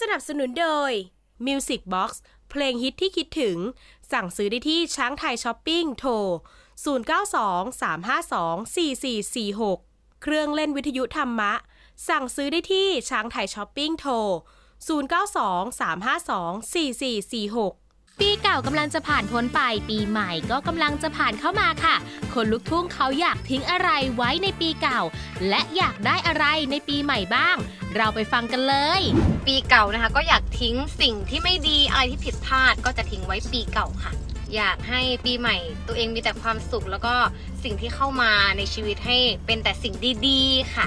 สนับสนุนโดย Music Box เพลงฮิตที่คิดถึง สั่งซื้อได้ที่ช้างไทยช้อปปิ้งโทร 0923524446 เครื่องเล่นวิทยุธรรมะ สั่งซื้อได้ที่ช้างไทยช้อปปิ้งโทร 0923524446 ปีเก่ากำลังจะผ่านพ้นไป ปีใหม่ก็กำลังจะผ่านเข้ามาค่ะ คนลุกทุ่งเขาอยากทิ้งอะไรไว้ในปีเก่า และอยากได้อะไรในปีใหม่บ้าง เราไปฟังกันเลย ปีเก่านะคะ ก็อยากทิ้งสิ่งที่ไม่ดีอะไรที่ผิดพลาดก็จะทิ้งไว้ปีเก่าค่ะ อยากให้ปีใหม่ ตัวเองมีแต่ความสุขแล้วก็สิ่งที่เข้ามาในชีวิตให้เป็นแต่สิ่งดีๆ ค่ะ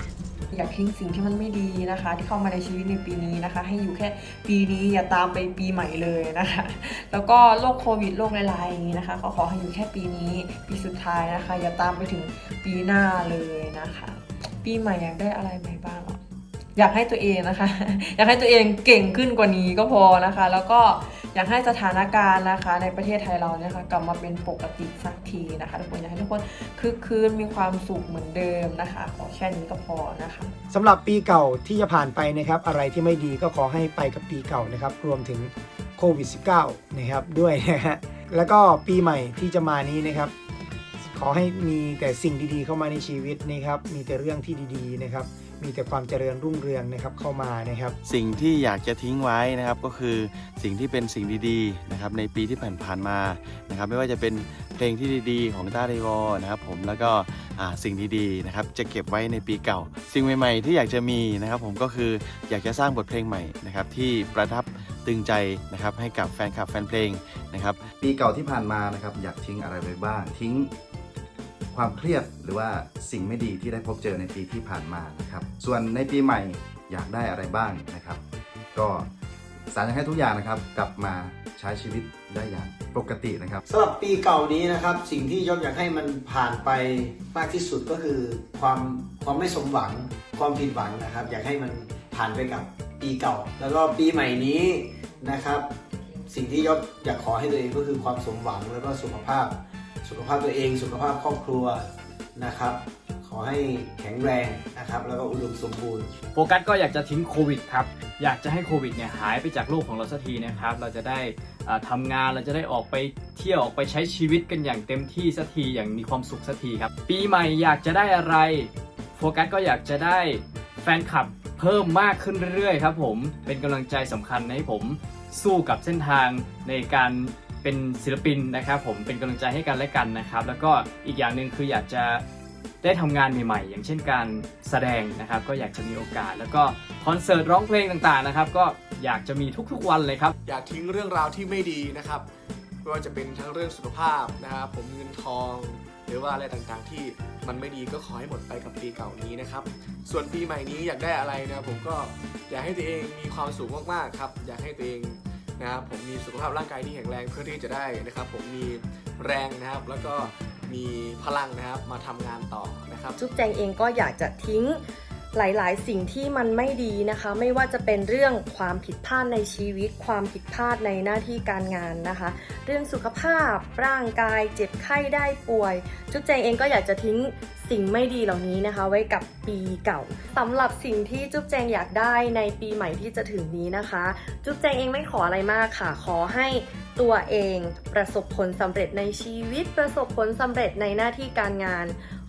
อยากทิ้งสิ่งที่มันไม่ดีนะคะ ที่เข้ามาในชีวิตในปีนี้นะคะ ให้อยู่แค่ปีนี้อย่าตามไปปีใหม่เลยนะคะ แล้วก็โรคโควิดโรคลายๆอย่างนี้นะคะ ก็ขอให้อยู่แค่ปีนี้ปีสุดท้ายนะคะ อย่าตามไปถึงปีหน้าเลยนะคะ ปีใหม่อยากได้อะไรใหม่บ้าง อยากให้ตัวเองนะคะ อยากให้ตัวเองเก่งขึ้นกว่านี้ก็พอนะคะ แล้วก็อยากให้สถานการณ์นะคะ ในประเทศไทยเราเนี่ยค่ะกลับมาเป็นปกติสักทีนะคะทุกคนอยากให้ทุกคนคึกคืนมีความสุขเหมือนเดิมนะคะขอแค่นี้ก็พอนะคะสำหรับปีเก่าที่จะผ่านไปนะครับ อะไรที่ไม่ดีก็ขอให้ไปกับปีเก่านะครับ รวมถึงโควิด -19 นะครับด้วยนะฮะแล้วก็ปีใหม่ที่จะมานี้นะครับขอให้มีแต่สิ่งดีๆเข้ามาในชีวิตนะครับ มีแต่เรื่องที่ดีๆนะครับ มีแต่ความเจริญรุ่งเรืองนะครับเข้ามานะครับ สิ่งที่อยากจะทิ้งไว้นะครับก็คือสิ่งที่เป็นสิ่งดีๆนะครับในปีที่ผ่านๆมานะครับไม่ว่าจะเป็นเพลงที่ดีๆ ของต้าเรวอนะครับผมแล้วก็อ่าสิ่งดีๆนะครับจะเก็บไว้ในปีเก่า สิ่งใหม่ๆ ที่อยากจะมีนะครับผมก็คืออยากจะสร้างบทเพลงใหม่นะครับที่ประทับตึงใจนะครับให้กับแฟนคลับแฟนเพลงนะครับปีเก่าที่ผ่านมานะครับอยากทิ้งอะไรไปบ้างทิ้ง ความเครียดหรือว่าสิ่งไม่ดีที่ได้พบเจอในปีที่ผ่านมานะครับ ส่วนในปีใหม่อยากได้อะไรบ้างนะครับ ก็สารอยากให้ทุกอย่างนะครับกลับมาใช้ชีวิตได้อย่างปกตินะครับสำหรับปีเก่านี้นะครับ สิ่งที่ยศอยากให้มันผ่านไปมากที่สุดก็คือความความไม่สมหวังความผิดหวังนะครับ อยากให้มันผ่านไปกับปีเก่า แล้วก็ปีใหม่นี้นะครับ สิ่งที่ยศอยากขอให้ตัวเองก็คือความสมหวังแล้วก็สุขภาพ สุขภาพตัวเอง สุขภาพครอบครัวนะครับ ขอให้แข็งแรงนะครับ แล้วก็อุดมสมบูรณ์ โฟกัสก็อยากจะทิ้งโควิดครับ อยากจะให้โควิดเนี่ยหายไปจากโลกของเราสักทีนะครับ เราจะได้อ่าทำงาน เราจะได้ออกไปเที่ยว ออกไปใช้ชีวิตกันอย่างเต็มที่สักที อย่างมีความสุขสักทีครับ ปีใหม่อยากจะได้อะไร โฟกัสก็อยากจะได้แฟนคลับเพิ่มมากขึ้นเรื่อยๆครับผม เป็นกำลังใจสำคัญให้ผมสู้กับเส้นทางในการ เป็นศิลปินนะครับผมเป็นกำลังใจให้กันและกันนะครับ แล้วก็อีกอย่างหนึ่งคืออยากจะได้ทำงานใหม่ๆ อย่างเช่นการแสดงนะครับ ก็อยากจะมีโอกาส แล้วก็คอนเสิร์ตร้องเพลงต่างๆนะครับ ก็อยากจะมีทุกๆวันเลยครับ อย่าทิ้งเรื่องราวที่ไม่ดีนะครับไม่ว่าจะเป็นทั้งเรื่องสุขภาพนะครับผมเงินทอง หรือว่าอะไรต่างๆที่มันไม่ดีก็ขอให้หมดไปกับปีเก่านี้นะครับ ส่วนปีใหม่นี้อยากได้อะไรนะผมก็อยากให้ตัวเองมีความสุขมากๆครับ อยากให้ตัวเอง นะครับผมมีสุขภาพร่างกายที่แข็งแรงเพื่อที่จะได้นะครับ ผมมีแรงนะครับ แล้วก็มีพลังนะครับมาทำงานต่อนะครับ จุ๊บแจงเองก็อยากจะทิ้ง หลายๆ สิ่งที่มันไม่ดีนะคะ ไม่ว่าจะเป็นเรื่องความผิดพลาดในชีวิต ความผิดพลาดในหน้าที่การงานนะคะ เรื่องสุขภาพร่างกาย เจ็บไข้ได้ป่วย จุ๊บแจงเองก็อยากจะทิ้งสิ่งไม่ดีเหล่านี้นะคะ ไว้กับปีเก่าสำหรับสิ่งที่จุ๊บแจงอยากได้ในปีใหม่ที่จะถึงนี้นะคะ จุ๊บแจงเองไม่ขออะไรมากค่ะ ขอให้ตัวเองประสบผลสำเร็จในชีวิตประสบผลสำเร็จในหน้าที่การงาน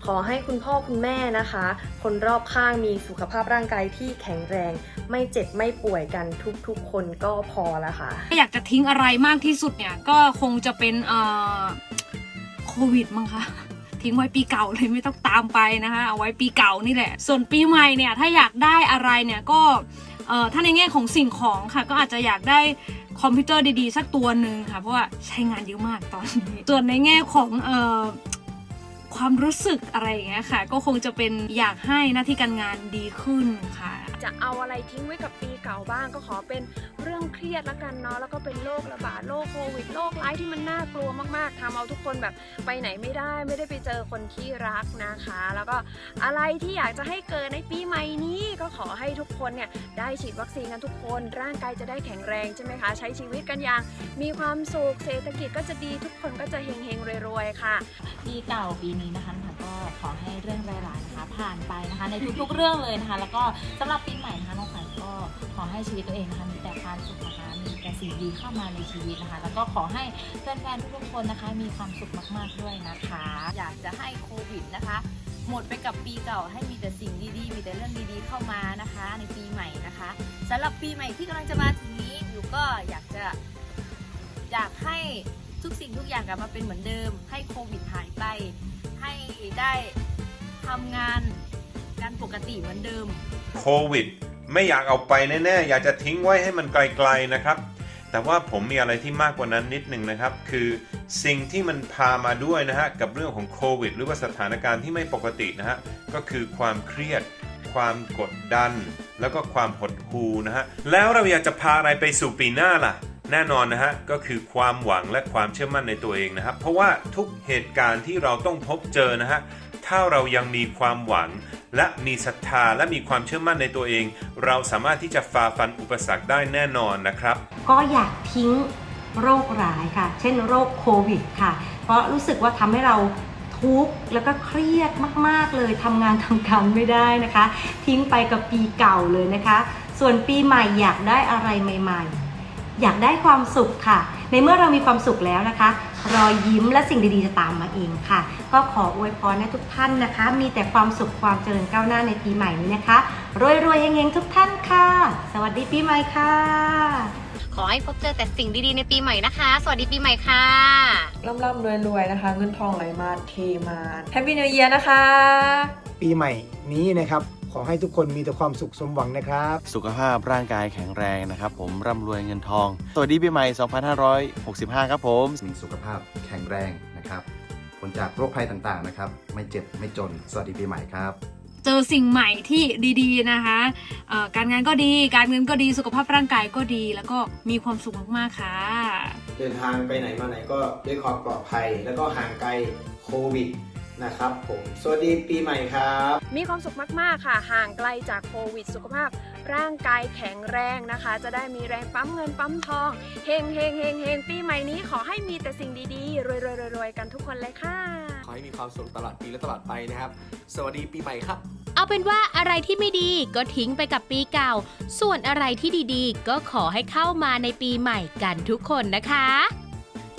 ขอให้คุณพ่อคุณแม่นะคะ คนรอบข้างมีสุขภาพร่างกายที่แข็งแรง ไม่เจ็บไม่ป่วยกันทุกๆ คนก็พอแล้วค่ะอยากจะทิ้งอะไรมากที่สุดเนี่ย ก็คงจะเป็นเอ่อโควิดมั้งคะทิ้งไว้ปีเก่าเลยไม่ต้องตามไปนะคะเอาไว้ปีเก่านี่แหละ ส่วนปีใหม่เนี่ยถ้าอยากได้อะไรเนี่ยก็เอ่อถ้าในแง่ของสิ่งของค่ะ ก็อาจจะอยากได้คอมพิวเตอร์ดีๆ สักตัวหนึ่งค่ะ เพราะว่าใช้งานเยอะมากตอนนี้ ส่วนในแง่ของเอ่อ ความรู้สึกอะไรอย่างเงี้ยค่ะ ก็คงจะเป็นอยากให้หน้าที่การงานดีขึ้นค่ะ จะเอาอะไรทิ้งไว้กับปีเก่าบ้าง ก็ขอเป็นเรื่องเครียดละกันเนาะแล้วก็เป็นโรคระบาดโรคโควิดโรคร้ายที่มันน่ากลัวมากๆทำเอาทุกคนแบบไปไหนไม่ได้ ไม่ได้ไปเจอคนที่รักนะคะ แล้วก็อะไรที่อยากจะให้เกิดในปีใหม่นี้ก็ขอให้ทุกคนเนี่ยได้ฉีดวัคซีนกันทุกคน ร่างกายจะได้แข็งแรงใช่ไหมคะ ใช้ชีวิตกันอย่างมีความสุขเศรษฐกิจก็จะดีทุกคนก็จะเฮงๆรวยๆค่ะปีเก่าปีนี้นะคะนะคะก็ขอให้เรื่องร้ายๆนะคะผ่านไปนะคะ ในทุกๆเรื่องเลยนะคะ แล้วก็สำหรับปีใหม่นะคะน้องขวัญก็ขอให้ชีวิตตัวเองนะคะมีแต่ความสุขนะคะมีแต่สิ่งดีเข้ามาในชีวิตนะคะ แล้วก็ขอให้แฟนๆทุกๆคนนะคะ มีความสุขมากๆด้วยนะคะ อยากจะให้โควิดนะคะหมดไปกับปีเก่าให้มีแต่สิ่งดีๆ มีแต่เรื่องดีๆเข้ามานะคะ ในปีใหม่นะคะสำหรับปีใหม่ที่กำลังจะมาถึงนี้หนูก็อยากจะอยากให้ทุกสิ่งทุกอย่างกลับมาเป็นเหมือนเดิม ให้โควิดหายไป ให้ได้ทำงานกันปกติเหมือนเดิม โควิด ไม่อยากเอาไปแน่ๆ อยากจะทิ้งไว้ให้มันไกลๆนะครับ แต่ว่าผมมีอะไรที่มากกว่านั้นนิดหนึ่งนะครับ คือสิ่งที่มันพามาด้วยนะฮะ กับเรื่องของโควิด หรือว่าสถานการณ์ที่ไม่ปกตินะฮะ ก็คือความเครียด ความกดดัน แล้วก็ความหดหู่นะฮะ แล้วเราอยากจะพาอะไรไปสู่ปีหน้าล่ะ แน่นอนนะฮะก็คือความหวังและความเชื่อมั่นในตัวเองนะครับ เพราะว่าทุกเหตุการณ์ที่เราต้องพบเจอนะฮะถ้าเรายังมีความหวัง และมีศรัทธาและมีความเชื่อมั่นในตัวเอง เราสามารถที่จะฝ่าฟันอุปสรรคได้แน่นอนนะครับ ก็อยากทิ้งโรคร้ายค่ะ เช่นโรคโควิดค่ะ เพราะรู้สึกว่าทำให้เราทุกข์แล้วก็เครียดมาก ๆ เลยทำงานทำการไม่ได้นะคะ ทิ้งไปกับปีเก่าเลยนะคะ ส่วนปีใหม่อยากได้อะไรใหม่ ๆ อยากได้ความสุขค่ะ ในเมื่อเรามีความสุขแล้วนะคะ รอยยิ้มและสิ่งดีๆจะตามมาเองค่ะ ก็ขออวยพรให้ทุกท่านนะคะ มีแต่ความสุขความเจริญก้าวหน้าในปีใหม่นี้นะคะรวยๆเฮงๆทุกท่านค่ะ สวัสดีปีใหม่ค่ะ ขอให้พบเจอแต่สิ่งดีๆในปีใหม่นะคะ สวัสดีปีใหม่ค่ะร่ำร่ำรวยรวยๆนะคะ เงินทองไหลมาเทมาแฮปปี้นิวเยียนะคะ ปีใหม่นี้นะครับ ขอให้ทุกคนมีแต่ความสุขสมหวังนะครับ สุขภาพร่างกายแข็งแรงนะครับผมร่ำรวยเงินทอง สวัสดีปีใหม่ 2565 ครับผม มีสุขภาพแข็งแรงนะครับพ้นจากโรคภัยต่างๆนะครับ ไม่เจ็บไม่จน สวัสดีปีใหม่ครับ เจอสิ่งใหม่ที่ดีๆนะคะเอ่อการงานก็ดีการเงินก็ดีสุขภาพร่างกายก็ดี แล้วก็มีความสุขมากๆค่ะ เดินทางไปไหนมาไหนก็ด้วยความปลอดภัย แล้วก็ห่างไกลโควิด นะครับผมสวัสดีปีใหม่ครับ มีความสุขมาก ๆ ค่ะ ห่างไกลจากโควิด สุขภาพ ร่างกายแข็งแรงนะคะ จะได้มีแรงปั๊มเงินปั๊มทองเฮงเฮงเฮงเฮงปีใหม่นี้ขอให้มีแต่สิ่งดีๆ รวยรวยรวยรวยกันทุกคนเลยค่ะ ขอให้มีความสุขตลอดปีและตลอดไปนะครับ สวัสดีปีใหม่ครับ เอาเป็นว่าอะไรที่ไม่ดีก็ทิ้งไปกับปีเก่า ส่วนอะไรที่ดีๆ ก็ขอให้เข้ามาในปีใหม่กันทุกคนนะคะ